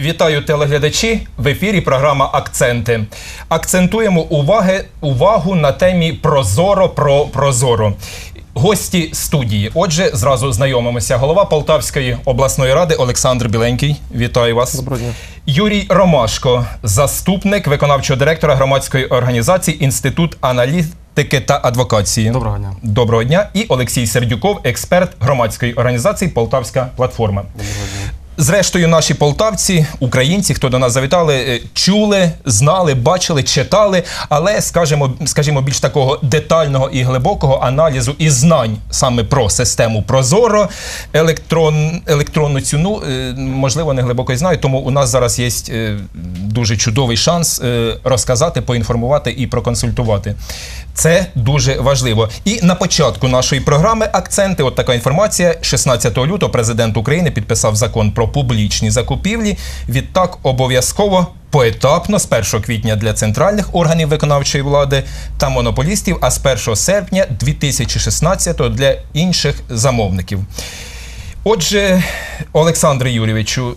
Вітаю телеглядачі в ефірі. Програма Акценти. Акцентуємо уваги, увагу на темі Прозоро про Прозоро. Гості студії. Отже, зразу знайомимося. Голова Полтавської обласної ради Олександр Біленький. Вітаю вас. Доброго дня. Юрій Ромашко, заступник виконавчого директора громадської організації Інститут аналітики та адвокації. Доброго дня. Доброго дня. І Олексій Сердюков, експерт громадської організації Полтавська платформа. Зрештою, наші полтавці, українці, хто до нас завітали, е, чули, знали, бачили, читали, але скажімо, скажімо, більш такого детального і глибокого аналізу і знань саме про систему Прозоро, електрон, електронну ціну, е, можливо, не глибоко і знаю. Тому у нас зараз є е, дуже чудовий шанс розказати, поінформувати і проконсультувати. Це дуже важливо. І на початку нашої програми акценти. От така інформація. 16 лютого президент України підписав закон про публічні закупівлі. Відтак обов'язково поетапно з 1 квітня для центральних органів виконавчої влади та монополістів, а з 1 серпня 2016 для інших замовників. Отже, Олександре Юрійовичу,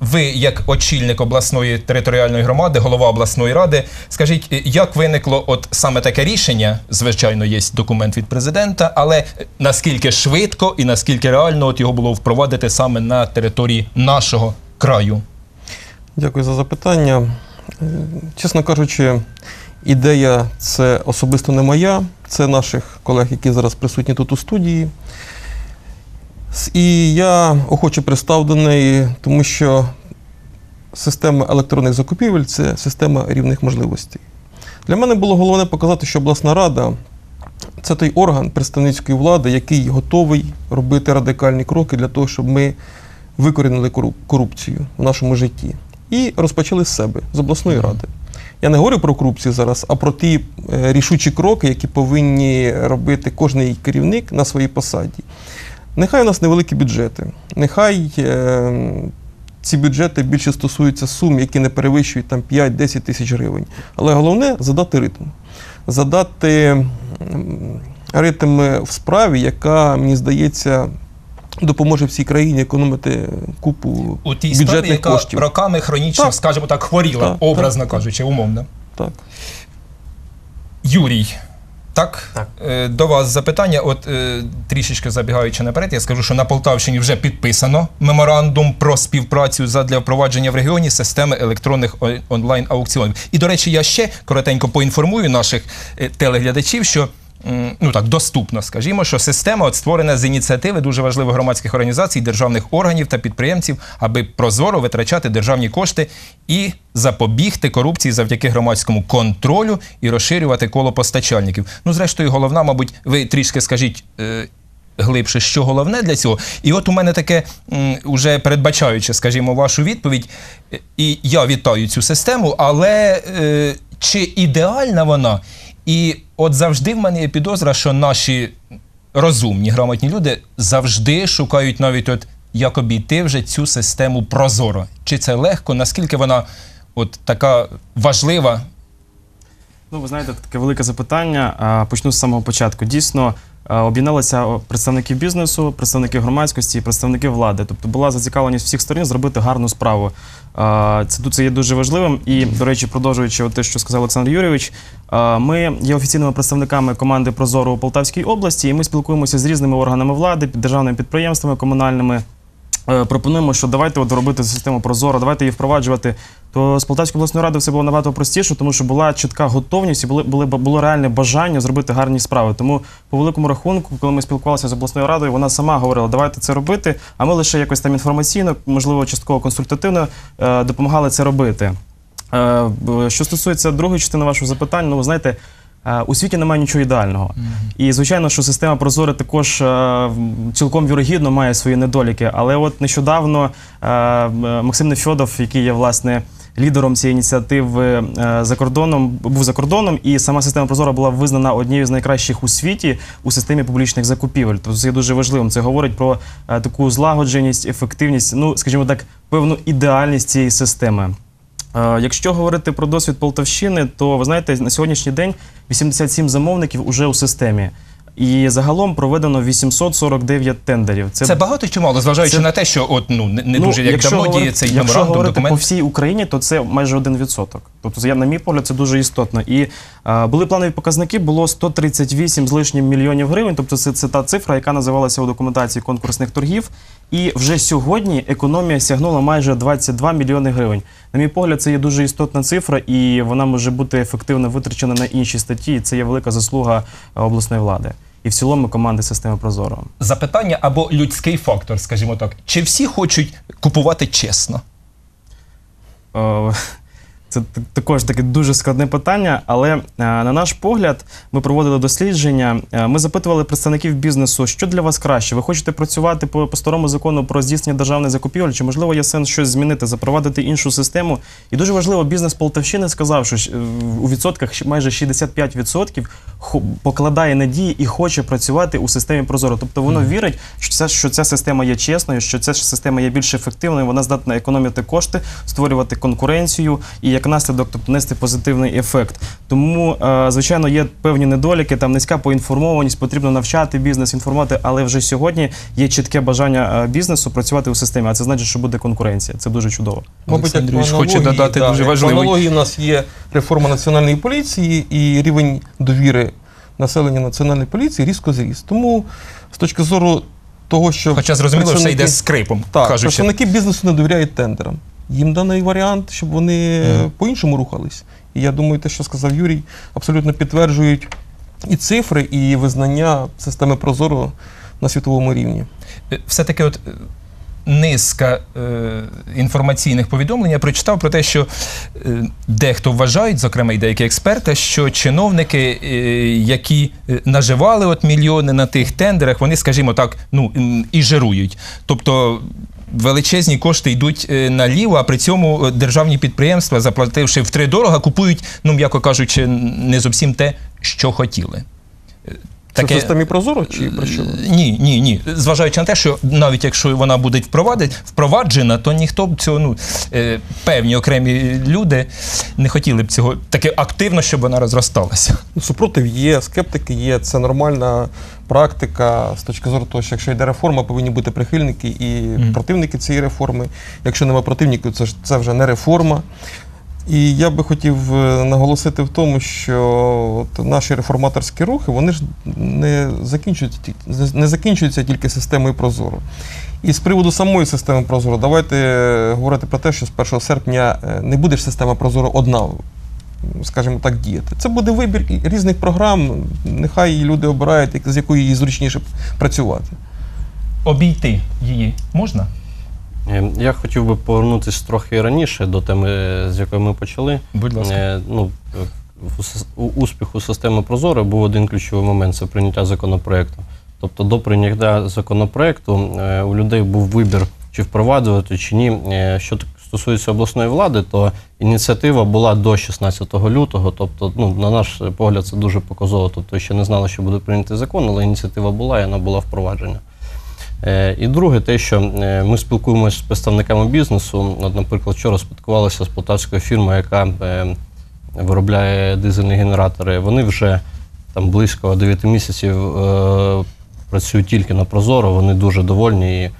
ви, як очільник обласної територіальної громади, голова обласної ради, скажіть, як виникло от саме таке рішення? Звичайно, є документ від президента, але наскільки швидко і наскільки реально от його було впровадити саме на території нашого краю? Дякую за запитання. Чесно кажучи, ідея це особисто не моя, це наших колег, які зараз присутні тут у студії. І я охоче пристав до неї, тому що система електронних закупівель це система рівних можливостей. Для мене було головне показати, що обласна рада це той орган представницької влади, який готовий робити радикальні кроки для того, щоб ми викорінили корупцію в нашому житті. І розпочали з себе, з обласної ради. Я не говорю про корупцію зараз, а про ті е, рішучі кроки, які повинні робити кожний керівник на своїй посаді. Нехай у нас невеликі бюджети, нехай е, ці бюджети більше стосуються сум, які не перевищують там 5-10 тисяч гривень. Але головне задати ритм. Задати ритм в справі, яка, мені здається, допоможе всій країні економити купу У тій справі, бюджетних яка коштів. роками хронічно, Так. скажімо так, хворіла, Так, образно так, кажучи, умовно. Так. Юрій. Так, Так. Е, до вас запитання. От е, трішечки забігаючи наперед, я скажу, що на Полтавщині вже підписано меморандум про співпрацю задля впровадження в регіоні системи електронних онлайн аукціонів. І до речі, я ще коротенько поінформую наших е, телеглядачів, що. Ну так, доступно, скажімо, що система от створена з ініціативи дуже важливих громадських організацій, державних органів та підприємців, аби прозоро витрачати державні кошти і запобігти корупції завдяки громадському контролю і розширювати коло постачальників. Ну, зрештою, головна, мабуть, ви трішки скажіть. е, Глибше, що головне для цього, і от у мене таке уже передбачаючи, скажімо, вашу відповідь, е, і я вітаю цю систему, але е, чи ідеальна вона? І от завжди в мене є підозра, що наші розумні, грамотні люди завжди шукають навіть от як обійти вже цю систему прозоро. Чи це легко? Наскільки вона от така важлива? Ну, ви знаєте, таке велике запитання. Почну з самого початку. Дійсно, об'єдналися представники бізнесу, представники громадськості, представники влади. Тобто була зацікавленість всіх сторін зробити гарну справу. Це тут це є дуже важливим. І, до речі, продовжуючи те, що сказав Олександр Юрійович, ми є офіційними представниками команди Прозоро у Полтавській області, і ми спілкуємося з різними органами влади, державними підприємствами, комунальними. Е, пропонуємо, що давайте от робити систему Прозоро, давайте її впроваджувати. То з Полтавської обласної ради все було набагато простіше, тому що була чітка готовність і були, були, було реальне бажання зробити гарні справи. Тому по великому рахунку, коли ми спілкувалися з обласною радою, вона сама говорила, давайте це робити. А ми лише якось там інформаційно, можливо, частково консультативно е, допомагали це робити. Е, Що стосується другої частини вашого запитання, ну ви знаєте. е, У світі немає нічого ідеального. І звичайно, що система Прозоро також е, цілком вірогідно має свої недоліки. Але от нещодавно Максим Нефьодов, який є власне лідером цієї ініціативи за кордоном, був за кордоном, і сама система Прозоро була визнана однією з найкращих у світі у системі публічних закупівель. Тобто це є дуже важливим. Це говорить про таку злагодженість, ефективність, ну скажімо так, певну ідеальність цієї системи. Е, Якщо говорити про досвід Полтавщини, то ви знаєте, на сьогоднішній день 87 замовників уже у системі. І загалом проведено 849 тендерів. Це, багато чи мало, зважаючи це- на те, що от ну не, не Ну, дуже як давно говорити- діє цей Якщо меморандум, говорити по всій Україні, то це майже 1%. Тобто, я, на мій погляд, це дуже істотно. І е, були планові показники, було 138 з лишнім мільйонів гривень. Тобто, це, це та цифра, яка називалася у документації конкурсних торгів. І вже сьогодні економія сягнула майже 22 мільйони гривень. На мій погляд, це є дуже істотна цифра, і вона може бути ефективно витрачена на інші статті. І це є велика заслуга е, обласної влади. І в цілому команди системи Прозоро. Запитання або людський фактор, скажімо так. Чи всі хочуть купувати чесно? Е, Це також таке дуже складне питання, але е, на наш погляд, ми проводили дослідження. е, Ми запитували представників бізнесу, що для вас краще. Ви хочете працювати по, по старому закону про здійснення державних закупівель, чи можливо є сенс щось змінити, запровадити іншу систему? І дуже важливо, бізнес Полтавщини сказав, що е, у відсотках майже 65% хо- покладає надії і хоче працювати у системі Прозоро. Тобто воно вірить, що ця, що ця система є чесною, що ця система є більш ефективною, вона здатна економити кошти, створювати конкуренцію і як наслідок тобто, нести позитивний ефект. Тому, е, звичайно, є певні недоліки, там низька поінформованість, потрібно навчати бізнес, інформувати, але вже сьогодні є чітке бажання е, бізнесу працювати у системі, а це значить, що буде конкуренція. Це дуже чудово. Олександр як по хоче додати да, дуже важливий- аналогії у нас є реформа національної поліції і рівень довіри населення національної поліції різко зріс. Тому з точки зору того, що Хоча зрозуміло, що все йде скрипом. Так, кажучи. представники бізнесу не довіряють тендерам. Їм даний варіант, щоб вони е, по-іншому рухались. І я думаю, те, що сказав Юрій, абсолютно підтверджують і цифри, і визнання системи Прозоро на світовому рівні. Е, все-таки от е, низка е, інформаційних повідомлень я прочитав про те, що е, дехто вважають, зокрема і деякі експерти, що чиновники, е, які наживали от мільйони на тих тендерах, вони, скажімо так, ну і жирують. Тобто. Величезні кошти йдуть е, наліво, а при цьому е, державні підприємства, заплативши втридорога, купують, ну м'яко кажучи, не зовсім те, що хотіли. Е, Це в системі Прозоро чи про що? ні, ні, ні. Зважаючи на те, що навіть якщо вона буде впроваджена, то ніхто б цього, ну, е, певні окремі люди не хотіли б цього таке активно, щоб вона розросталася. Ну, Супротив є, скептики є, це нормальна практика з точки зору того, що якщо йде реформа, повинні бути прихильники і Мгм. противники цієї реформи. Якщо нема противників, це, ж- це вже не реформа. І я би хотів е, наголосити в тому, що от наші реформаторські рухи вони ж не закінчуються, не закінчуються тільки системою Прозоро. І з приводу самої системи Прозоро, давайте е, говорити про те, що з 1 серпня е, не буде ж система Прозоро одна скажімо так, діяти. Це буде вибір різних програм. Нехай люди обирають, з якою їй зручніше працювати. Обійти її можна? Е, Я хотів би повернутися трохи раніше до теми, з якої ми почали. Будь ласка. Е, Ну, у успіху системи Прозоро був один ключовий момент це прийняття законопроекту. Тобто до прийняття законопроекту е, у людей був вибір, чи впроваджувати, чи ні. Що стосується обласної влади, то ініціатива була до 16 лютого. Тобто, ну, на наш погляд, це дуже показово. Тобто ще не знали, що буде прийнятий закон, але ініціатива була і вона була впроваджена. Е, І друге, те, що е, ми спілкуємося з представниками бізнесу. От, наприклад, вчора спілкувалися з полтавською фірмою, яка е, виробляє дизельні генератори. Вони вже там близько 9 місяців працюють тільки на Прозоро, вони дуже довольні. І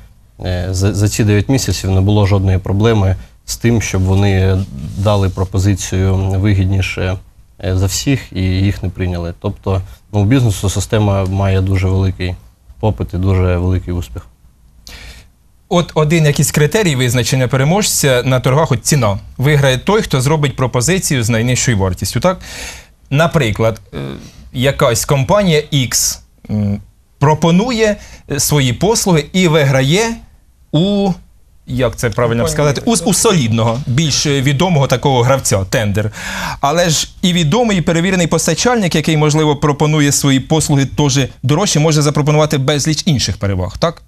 за, за ці 9 місяців не було жодної проблеми з тим, щоб вони дали пропозицію вигідніше за всіх і їх не прийняли. Тобто, ну, у бізнесу система має дуже великий попит і дуже великий успіх. От один якийсь критерій визначення переможця на торгах от ціна. Виграє той, хто зробить пропозицію з найнижчою вартістю. Так? Наприклад, е, якась компанія X пропонує свої послуги і виграє у. Як це правильно сказати? У, у солідного, більш відомого такого гравця, тендер. Але ж і відомий, і перевірений постачальник, який, можливо, пропонує свої послуги теж дорожче, може запропонувати безліч інших переваг, так?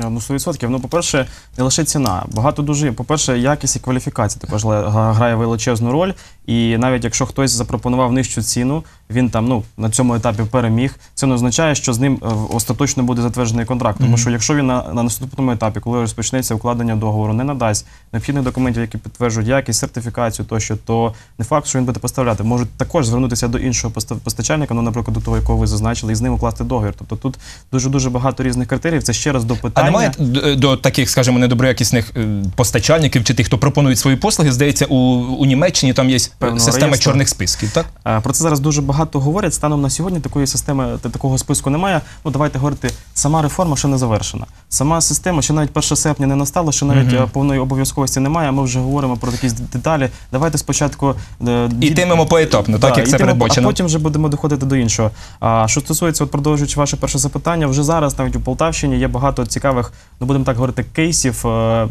Е, Ну, 100%. Ну, по-перше, не лише ціна. Багато дуже. По-перше, якість і кваліфікація також грає величезну роль. І навіть якщо хтось запропонував нижчу ціну, він там ну на цьому етапі переміг. Це не означає, що з ним е, остаточно буде затверджений контракт. Тому що якщо він на, на наступному етапі, коли розпочнеться укладення договору, не надасть необхідних документів, які підтверджують якість, сертифікацію тощо, то не факт, що він буде поставляти. Можуть також звернутися до іншого поста- постачальника, ну, наприклад, до того, якого ви зазначили, і з ним укласти договір. Тобто тут дуже дуже багато різних критеріїв. Це ще раз до А питання. немає д- до таких, скажімо, недоброякісних е, постачальників чи тих, хто пропонують свої послуги. Здається, у, у Німеччині там є Певного система реєстру. чорних списків, так? Е, Про це зараз дуже багато говорять. Станом на сьогодні такої системи, такого списку немає. Ну давайте говорити, сама реформа ще не завершена. Сама система, ще навіть 1 серпня не настало, ще навіть е, повної обов'язковості немає. а Ми вже говоримо про якісь деталі. Давайте спочатку е, Ітимемо поетапно, так, як це йтимемо, передбачено. А потім вже будемо доходити до іншого. А що стосується, от продовжуючи ваше перше запитання, вже зараз навіть у Полтавщині є багато цікавих, ну будемо так говорити, кейсів е,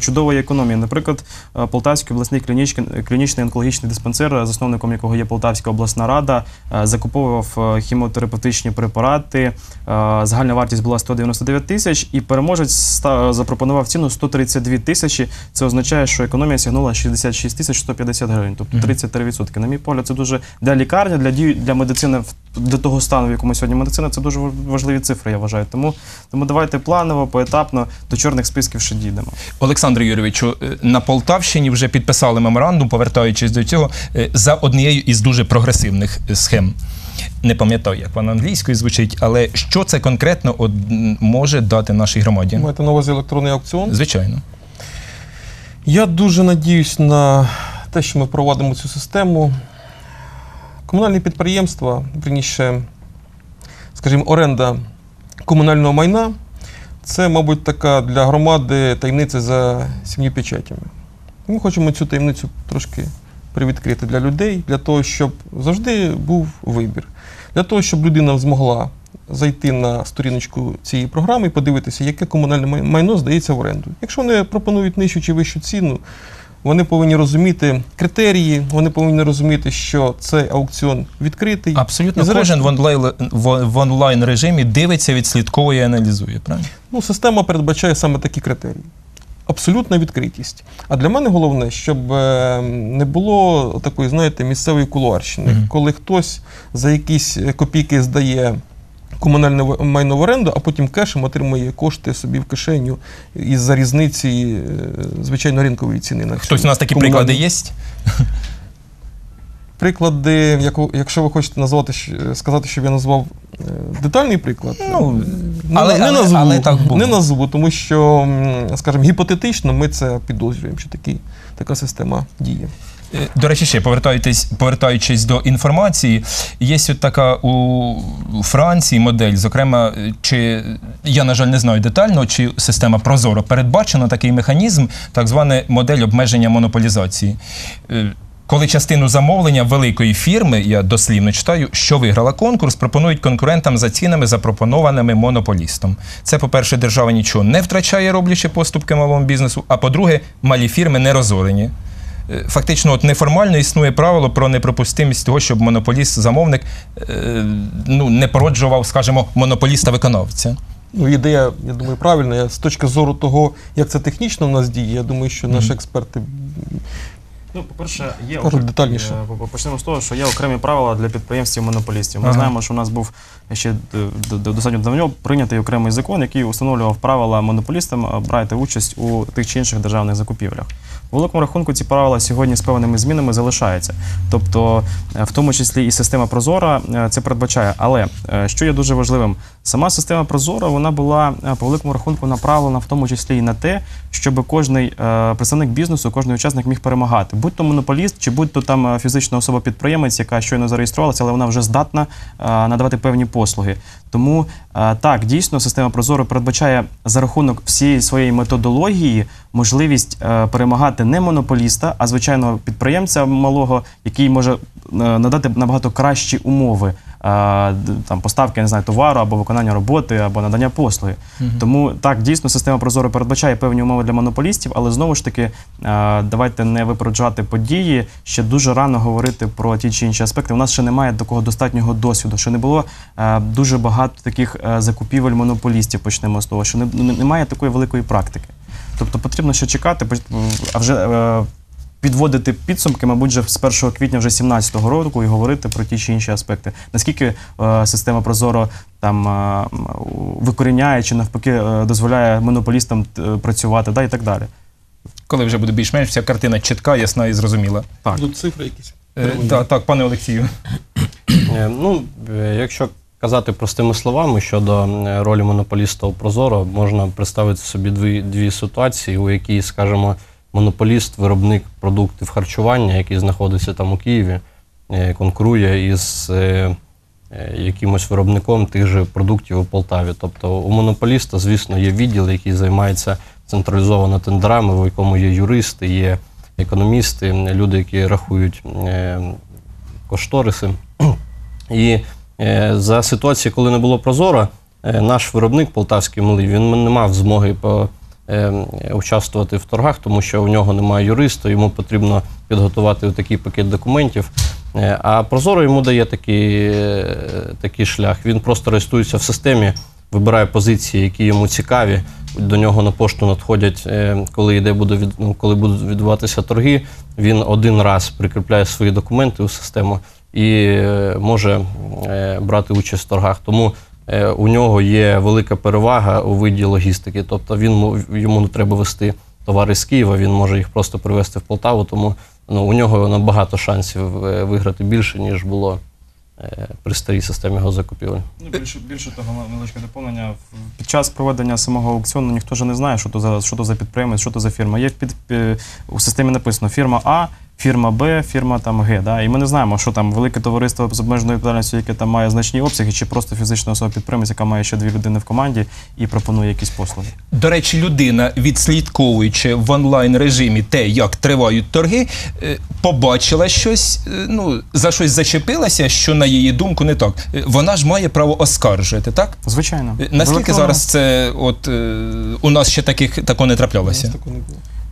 чудової економії. Наприклад, Полтавський обласний клінічний, онкологічний диспансер, засновником якого є Полтавська обласна рада, е, закуповував е, хімотерапевтичні препарати. Е, Загальна вартість була 199 тисяч, і переможець запропонував ціну 132 тисячі. Це означає, що економія сягнула 66 тисяч 150 гривень, тобто 33%. На мій погляд, це дуже для лікарні, для дію для медицини в- до того стану, в якому сьогодні медицина, це дуже важливі цифри, я вважаю. Тому, тому давайте планово, поетапно до чорних списків ще дійдемо. Олександр Юрійовичу, е, на Полтавщині вже підписали меморандум, повертаючись до цього, е, за однією із дуже прогресивних е, схем. Не пам'ятаю, як вона англійською звучить, але що це конкретно от, може дати нашій громаді? Маєте на увазі електронний аукціон? Звичайно. Я дуже надіюсь на те, що ми впровадимо цю систему. Комунальні підприємства, верніше, скажімо, оренда комунального майна це, мабуть, така для громади таємниця за сім'ю печатями. Ми хочемо цю таємницю трошки привідкрити для людей, для того, щоб завжди був вибір. Для того, щоб людина змогла зайти на сторіночку цієї програми і подивитися, яке комунальне майно здається в оренду. Якщо вони пропонують нижчу чи вищу ціну, вони повинні розуміти критерії, вони повинні розуміти, що цей аукціон відкритий. Абсолютно І кожен в онлайн, в, онлайн режимі дивиться, відслідковує і аналізує. Правильно? Ну, система передбачає саме такі критерії. Абсолютна відкритість. А для мене головне, щоб е, не було такої, знаєте, місцевої кулуарщини, Мгм. коли хтось за якісь е, копійки здає комунальне майно в оренду, а потім кешем отримує кошти собі в кишеню із-за різниці, е, звичайно, ринкової ціни. На Хтось у нас такі комунальну- приклади є? Приклади, якщо ви хочете назвати, сказати, щоб я назвав е, детальний приклад, Ну, не, але- не, але- назву, але так було. не назву, тому що, скажімо, гіпотетично ми це підозрюємо, що такі, така система діє. До речі, ще повертаючись, повертаючись до інформації, є от така у Франції модель, зокрема, чи я, на жаль, не знаю детально, чи система Прозоро передбачено такий механізм, так звана модель обмеження монополізації. Е, Коли частину замовлення великої фірми, я дослівно читаю, що виграла конкурс, пропонують конкурентам за цінами, запропонованими монополістом. Це, по-перше, держава нічого не втрачає, роблячи поступки малому бізнесу. А по-друге, малі фірми не розорені. Е, Фактично, от неформально існує правило про неприпустимість того, щоб монополіст-замовник е, ну, не породжував, скажімо, монополіста-виконавця. Ну, ідея, я думаю, правильна. Я, з точки зору того, як це технічно в нас діє, я думаю, що наші експерти Ну, по-перше, є детальніше. е, Почнемо з того, що є окремі правила для підприємців-монополістів. Ми Ага. знаємо, що у нас був ще достатньо давно прийнятий окремий закон, який встановлював правила монополістам брати участь у тих чи інших державних закупівлях. У великому рахунку ці правила сьогодні з певними змінами залишаються. Тобто, е, в тому числі і система Прозора е, це передбачає. Але е, що є дуже важливим, сама система Прозора вона була по великому рахунку направлена в тому числі і на те, щоб кожний представник бізнесу, кожний учасник міг перемагати. Будь то монополіст, чи будь то там фізична особа-підприємець, яка щойно зареєструвалася, але вона вже здатна надавати певні послуги. Тому е, так, дійсно, система Прозоро передбачає за рахунок всієї своєї методології можливість е, перемагати не монополіста, а звичайного підприємця малого, який може е, надати набагато кращі умови. Там поставки я не знаю товару або виконання роботи, або надання послуги. Тому так дійсно система Прозоро передбачає певні умови для монополістів, але знову ж таки давайте не випереджати події. Ще дуже рано говорити про ті чи інші аспекти. У нас ще немає такого достатнього досвіду, ще не було дуже багато таких закупівель монополістів. Почнемо з того, що не, не- немає такої великої практики. Тобто потрібно ще чекати, а вже е, підводити підсумки, мабуть, вже з 1 квітня вже 17-го року і говорити про ті чи інші аспекти. Наскільки е, система Прозоро там е, викоріняє чи навпаки е, дозволяє монополістам працювати, да, і так далі. Коли вже буде більш-менш вся картина чітка, ясна і зрозуміла. Так. Тут цифри якісь. Е, так, так, пане Олексію. Е, Ну, е, якщо казати простими словами щодо е, ролі монополіста у Прозоро, можна представити собі дві, дві ситуації, у якій, скажімо, монополіст, виробник продуктів харчування, який знаходиться там у Києві, е, конкурує із е, е, якимось виробником тих же продуктів у Полтаві. Тобто у монополіста, звісно, є відділ, який займається централізовано тендерами, в якому є юристи, є економісти, люди, які рахують кошториси. І за ситуації, коли не було прозоро, е, наш виробник полтавський малий він не мав змоги по, участвувати в торгах, тому що у нього немає юриста, йому потрібно підготувати такий пакет документів. Е, А Прозоро йому дає такий, е, такий шлях. Він просто реєструється в системі, вибирає позиції, які йому цікаві. До нього на пошту надходять, е, коли йде буде від, ну, коли будуть відбуватися торги. Він один раз прикріпляє свої документи у систему і е, може е, брати участь в торгах. Тому е, у нього є велика перевага у виді логістики. Тобто він йому не треба вести товари з Києва, він може їх просто привезти в Полтаву. Тому ну, у нього набагато шансів е, виграти більше, ніж було е, при старій системі його закупівель. Ну, більше, більше того, невеличке доповнення. Під час проведення самого аукціону ніхто ж не знає, що то за що то за підприємець, що то за фірма. Є під, пі- у системі написано фірма А, фірма Б, фірма там Г. Да? І ми не знаємо, що там велике товариство з обмеженою відповідальністю, яке там має значні обсяги, чи просто фізична особа підприємець, яка має ще дві людини в команді і пропонує якісь послуги. До речі, людина, відслідковуючи в онлайн режимі те, як тривають торги, е, побачила щось, е, ну за щось зачепилася, що на її думку не так. Е, Вона ж має право оскаржити, так? Звичайно. Наскільки зараз це от у нас ще таких такого не траплялося?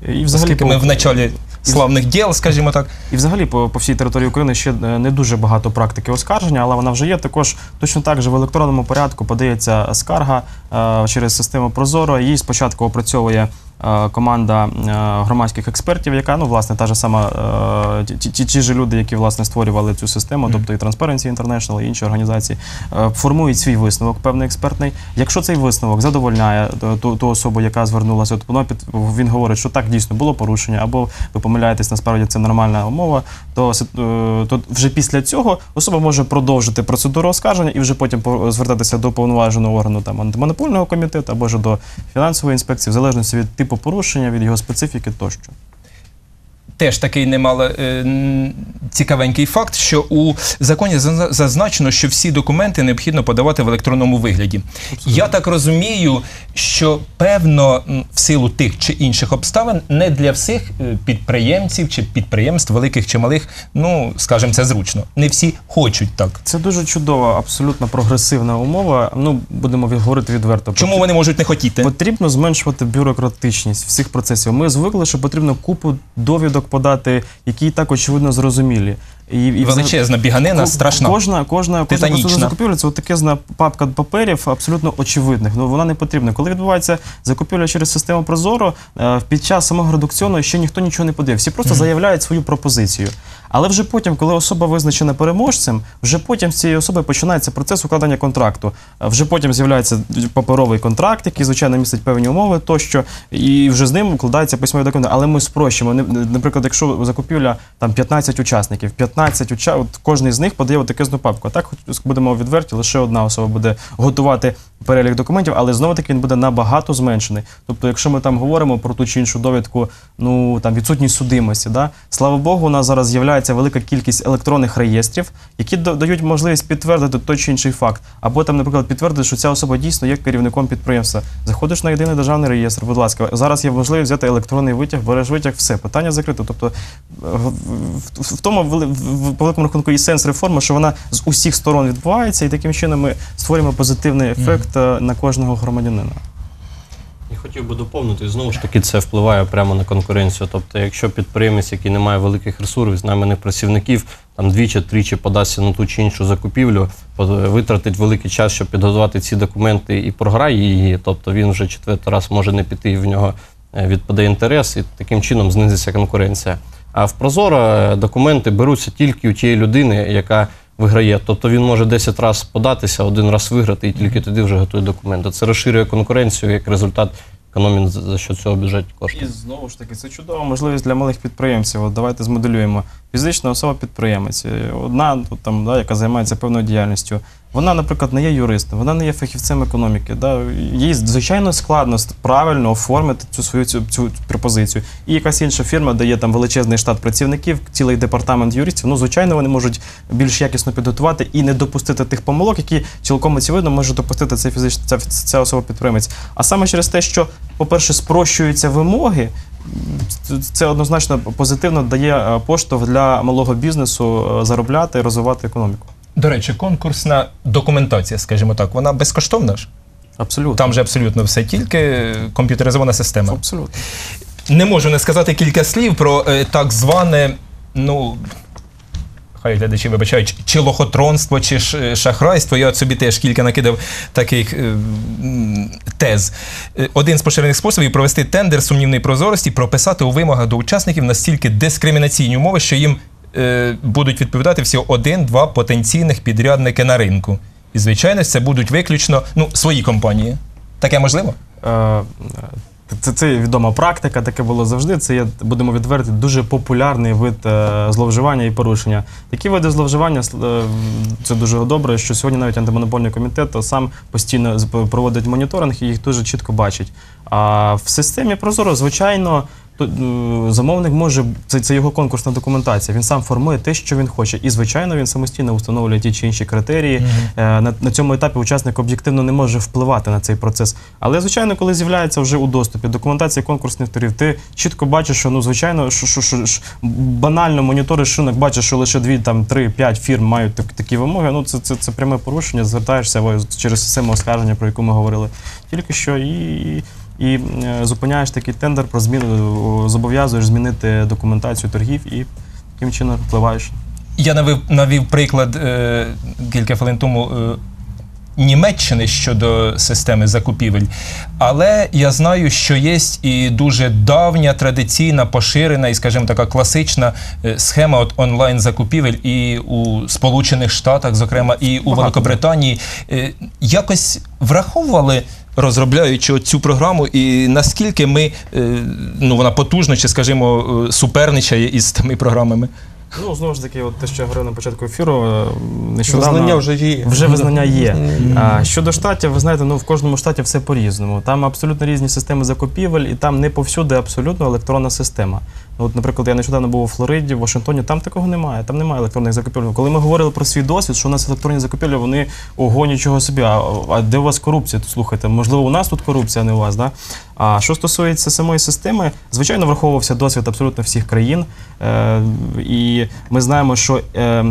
І взагалі ми в началі славних діл, скажімо так. І взагалі по, по всій території України ще е, не дуже багато практики оскарження, але вона вже є. Також точно так же в електронному порядку подається скарга е, через систему Прозоро. Її спочатку опрацьовує е, команда е, громадських експертів, яка ну власне та ж сама ті, ті, ті ж люди, які власне створювали цю систему, тобто і Transparency International, і інші організації, формують свій висновок, певний експертний. Якщо цей висновок задовольняє ту, ту особу, яка звернулася, то воно під він говорить, що так дійсно було порушення, або ви помиляєтесь, насправді це нормальна умова, то, е, то вже після цього особа може продовжити процедуру оскарження і вже потім по- звертатися до повноваженого органу там антимонопольного комітету або ж до фінансової інспекції, в залежності від типу порушення, від його специфіки тощо. Теж такий немало е, цікавенький факт, що у законі зазначено, що всі документи необхідно подавати в електронному вигляді. Я так розумію, що певно в силу тих чи інших обставин не для всіх е, підприємців чи підприємств, великих чи малих, ну скажімо, це зручно. Не всі хочуть так. Це дуже чудова, абсолютно прогресивна умова. Ну будемо говорити відверто. Чому вони можуть не хотіти? Потрібно зменшувати бюрократичність всіх процесів. Ми звикли, що потрібно купу довідок подати, які і так очевидно зрозумілі. І, і Величезна біганина, страшна. Кожна, кожна, кожна процедура закупівлі це от папка паперів абсолютно очевидних. Ну вона не потрібна. Коли відбувається закупівля через систему Прозоро, е, під час самого редукціону ще ніхто нічого не подає. Всі просто заявляють свою пропозицію. Але вже потім, коли особа визначена переможцем, вже потім з цієї особи починається процес укладення контракту. Е, Вже потім з'являється паперовий контракт, який звичайно містить певні умови тощо, і вже з ним укладається письмові документи. Але ми спрощуємо. Не- Наприклад, якщо закупівля там 15 учасників, 15 уча... от кожен з них подає от таке папку. А так будемо відверті, лише одна особа буде готувати перелік документів, але знову таки він буде набагато зменшений. Тобто, якщо ми там говоримо про ту чи іншу довідку, ну там відсутність судимості, да слава Богу, у нас зараз з'являється велика кількість електронних реєстрів, які да- дають можливість підтвердити той чи інший факт, або там, наприклад, підтвердити, що ця особа дійсно є керівником підприємства. Заходиш на єдиний державний реєстр, будь ласка, зараз є можливість взяти електронний витяг, береш витяг, все питання закрито. Тобто е, в, тому в великому рахунку і сенс реформи, що вона з усіх сторон відбувається, і таким чином ми створюємо позитивний ефект е, на кожного громадянина. І хотів би доповнити, і знову ж таки, це впливає прямо на конкуренцію. Тобто, якщо підприємець, який не має великих ресурсів, найманих працівників, там двічі-тричі подасться на ту чи іншу закупівлю, витратить великий час, щоб підготувати ці документи і програє її, тобто він вже четвертий раз може не піти, і в нього е, відпаде інтерес, і таким чином знизиться конкуренція. А в Прозоро е, документи беруться тільки у тієї людини, яка виграє. Тобто він може 10 разів податися, один раз виграти, і тільки тоді вже готує документи. Це розширює конкуренцію як результат економії за що цього бюджетні І кошти. знову ж таки, це чудова можливість для малих підприємців. От давайте змоделюємо. Фізична особа підприємець, е, одна там, да, яка займається певною діяльністю. Вона, наприклад, не є юристом, вона не є фахівцем економіки. Да? Їй звичайно складно правильно оформити цю свою цю, цю пропозицію. І якась інша фірма дає там величезний штат працівників, цілий департамент юристів. Ну, звичайно, вони можуть більш якісно підготувати і не допустити тих помилок, які цілком очевидно може допустити цей фізич, ця, ця особа підприємець. А саме через те, що, по-перше, спрощуються вимоги. Це однозначно позитивно дає е, поштовх для малого бізнесу е, заробляти і розвивати економіку. До речі, конкурсна документація, скажімо так, вона безкоштовна ж. Абсолютно. Там же абсолютно все, тільки комп'ютеризована система. Абсолютно. Не можу не сказати кілька слів про е, так зване, ну. Хай глядачі вибачають, чи лохотронство, чи ш- шахрайство. Я от собі теж кілька накидав таких е, тез. Е, Один з поширених способів провести тендер сумнівної прозорості, прописати у вимогах до учасників настільки дискримінаційні умови, що їм е, будуть відповідати всього один-два потенційних підрядники на ринку. І, звичайно, це будуть виключно ну, свої компанії. Таке можливо? Е, Це, це відома практика, таке було завжди. Це є, будемо відверти, дуже популярний вид е, зловживання і порушення. Такі види зловживання е, це дуже добре, що сьогодні навіть антимонопольний комітет е, сам постійно проводить моніторинг і їх дуже чітко бачить. А в системі Прозоро, звичайно. Е, Замовник може це, це його конкурсна документація. Він сам формує те, що він хоче, і звичайно він самостійно встановлює ті чи інші критерії. Е, На, на цьому етапі учасник об'єктивно не може впливати на цей процес. Але звичайно, коли з'являється вже у доступі документація конкурсних турів, ти чітко бачиш, що ну звичайно, що, що, що, що банально моніториш ринок, бачиш, що лише дві, там три, п'ять фірм мають так, такі вимоги. Ну це, це, це пряме порушення. Звертаєшся через систему оскарження, про яку ми говорили тільки що, і. І е, зупиняєш такий тендер про зміну, зобов'язуєш змінити документацію торгів і таким чином впливаєш. Я навів, навів приклад е, кілька хвилин тому е, Німеччини щодо системи закупівель. Але я знаю, що є і дуже давня, традиційна, поширена і, скажімо, така класична е, схема от онлайн-закупівель і у Сполучених Штатах, зокрема, і у Великобританії. Е, якось враховували. Розробляючи цю програму, і наскільки ми е, ну вона потужно чи, скажімо, е, суперничає із тими програмами. Ну, знову ж таки, от те, що я говорив на початку ефіру, е, нещодавно Визнання вже є. вже визнання є. А, щодо штатів, ви знаєте, ну в кожному штаті все по-різному. Там абсолютно різні системи закупівель, і там не повсюди абсолютно електронна система. Ну, От, наприклад, я нещодавно був у Флориді, в Вашингтоні, там такого немає. Там немає електронних закупівель. Коли ми говорили про свій досвід, що у нас електронні закупівлі, вони ого, нічого собі. А, а де у вас корупція? Слухайте, можливо, у нас тут корупція, а не у вас, да? А що стосується самої системи, звичайно, враховувався досвід абсолютно всіх країн. Е, і ми знаємо, що е,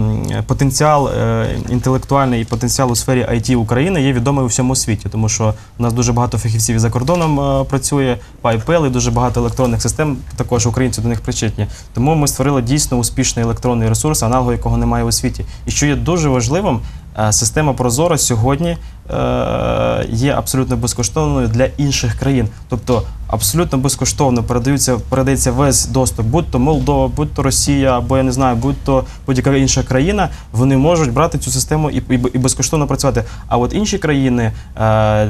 потенціал е, інтелектуальний і потенціал у сфері IT України є відомий у всьому світі, тому що у нас дуже багато фахівців і за кордоном е, працює, PayPal і дуже багато електронних систем, також українці до них причетні. Тому ми створили дійсно успішний електронний ресурс, аналогу якого немає у світі. І що є дуже важливим, е, система Прозоро сьогодні є абсолютно безкоштовною для інших країн. Тобто абсолютно безкоштовно передаються, передається весь доступ, будь то Молдова, будь то Росія, або я не знаю, будь то будь-яка інша країна, вони можуть брати цю систему і, і, і безкоштовно працювати. А от інші країни, е, е,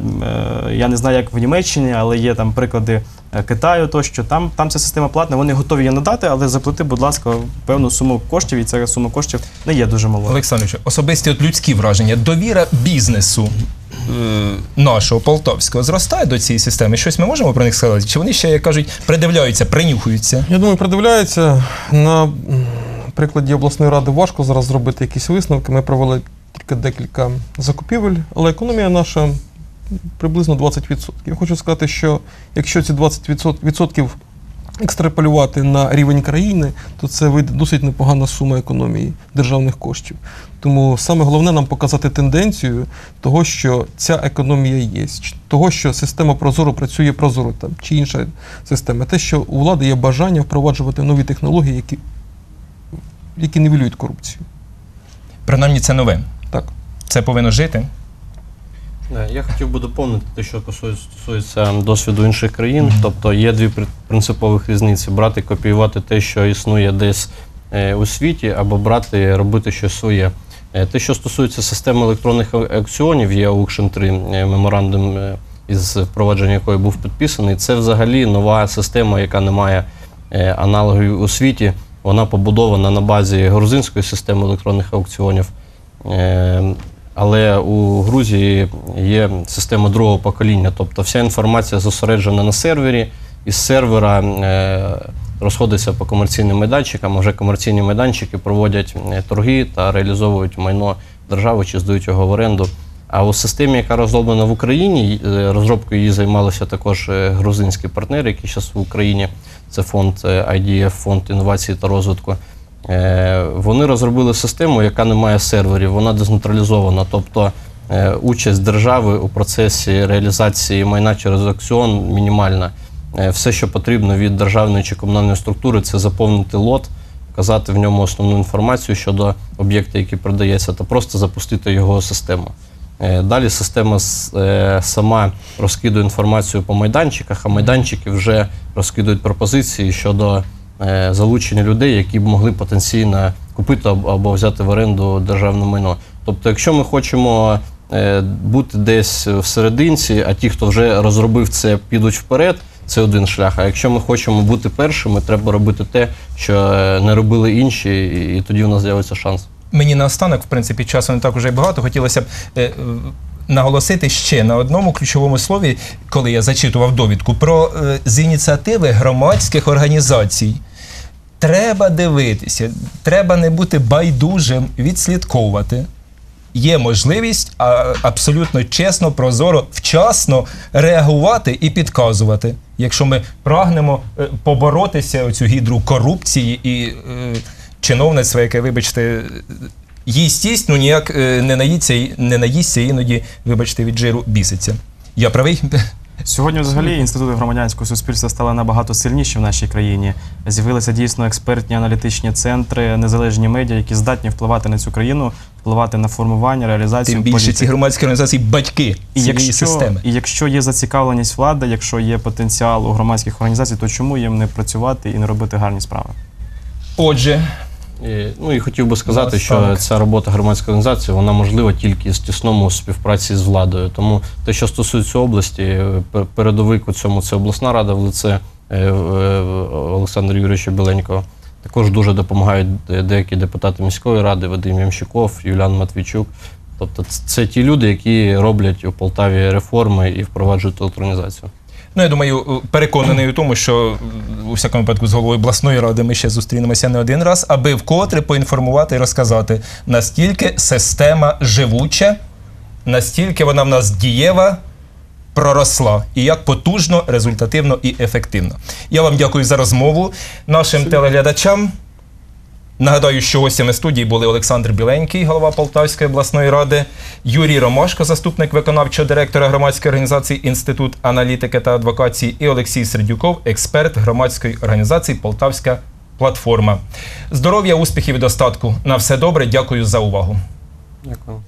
я не знаю, як в Німеччині, але є там приклади е, Китаю, тощо там, там ця система платна, вони готові її надати, але заплати, будь ласка, певну суму коштів, і ця сума коштів не є дуже малою. Олександрович, особисті от людські враження, довіра бізнесу е, нашого полтавського зростає до цієї системи. Щось ми можемо про них сказати? Чи вони ще, як кажуть, придивляються, принюхуються? Я думаю, придивляються на прикладі обласної ради важко зараз зробити якісь висновки. Ми провели тільки декілька закупівель, але економія наша приблизно 20%. Я хочу сказати, що якщо ці 20% відсотків екстраполювати на рівень країни, то це вийде досить непогана сума економії державних коштів. Тому саме головне нам показати тенденцію того, що ця економія є, того, що система Прозоро працює прозоро там, чи інша система. Те, що у влади є бажання впроваджувати нові технології, які, які нівелюють корупцію. Принаймні, це нове. Так. Це повинно жити. Е, Я хотів би доповнити те, що стосується- досвіду інших країн. Тобто є дві при- принципових різниці: брати, копіювати те, що існує десь е, у світі, або брати, робити щось своє. Е, Те, що стосується системи електронних ау- аукціонів, є Auction 3 е, меморандум, із впровадження якої був підписаний. Це взагалі нова система, яка не має аналогів у світі. Вона побудована на базі грузинської системи електронних аукціонів. Але у Грузії є система другого покоління, тобто вся інформація зосереджена на сервері, із сервера е, розходиться по комерційним майданчикам. Вже комерційні майданчики проводять е, торги та реалізовують майно держави чи здають його в оренду. А у системі, яка розроблена в Україні, е, розробкою її займалися також грузинські партнери, які зараз в Україні. Це фонд IDF, фонд інновації та розвитку. Е, Вони розробили систему, яка не має серверів, вона децентралізована. Тобто е, участь держави у процесі реалізації майна через аукціон мінімальна. Е, Все, що потрібно від державної чи комунальної структури, це заповнити лот, вказати в ньому основну інформацію щодо об'єкта, який продається, та просто запустити його систему. Далі система сама розкидує інформацію по майданчиках, а майданчики вже розкидують пропозиції щодо залучення людей, які б могли потенційно купити або взяти в оренду державне майно. Тобто, якщо ми хочемо е, бути десь в серединці, а ті, хто вже розробив це, підуть вперед. Це один шлях. А якщо ми хочемо бути першими, треба робити те, що е, не робили інші, і, і тоді в нас з'явиться шанс. Мені наостанок, в принципі, часу не так уже й багато. Хотілося б е, е, наголосити ще на одному ключовому слові, коли я зачитував довідку, про е, з ініціативи громадських організацій. Треба дивитися, треба не бути байдужим, відслідковувати. Є можливість а, абсолютно чесно, прозоро, вчасно реагувати і підказувати, якщо ми прагнемо е, поборотися оцю гідру корупції і е, чиновництва, яке, вибачте, їсть, ну ніяк е, не наїться, не наїсться, іноді, вибачте, від жиру біситься. Я правий? Сьогодні, взагалі, інститути громадянського суспільства стали набагато сильніші в нашій країні. З'явилися дійсно експертні аналітичні центри, незалежні медіа, які здатні впливати на цю країну, впливати на формування, реалізацію Тим більше політики. ці громадські організації батьки І цієї якщо, системи. і якщо є зацікавленість влади, якщо є потенціал у громадських організацій, то чому їм не працювати і не робити гарні справи? Отже, ну і хотів би сказати, що ця робота громадської організації вона можлива тільки з тісному співпраці з владою. Тому те, що стосується області, е, пер- передовик у цьому це обласна рада в лице е, е, Олександра Юрійовича Біленького. Також дуже допомагають деякі депутати міської ради, Вадим Ямщиков, Юліан Матвійчук. Тобто це ті люди, які роблять у Полтаві реформи і впроваджують електронізацію. Ну, я думаю, переконаний у тому, що у всякому випадку з головою обласної ради ми ще зустрінемося не один раз, аби вкотре поінформувати і розказати, наскільки система живуча, настільки вона в нас дієва, проросла і як потужно, результативно і ефективно. Я вам дякую за розмову. Нашим телеглядачам. Нагадаю, що гостями студії були Олександр Біленький, голова Полтавської обласної ради, Юрій Ромашко, заступник виконавчого директора громадської організації Інститут аналітики та адвокації, і Олексій Сердюков, експерт громадської організації Полтавська платформа. Здоров'я, успіхів і достатку. На все добре. Дякую за увагу. Дякую.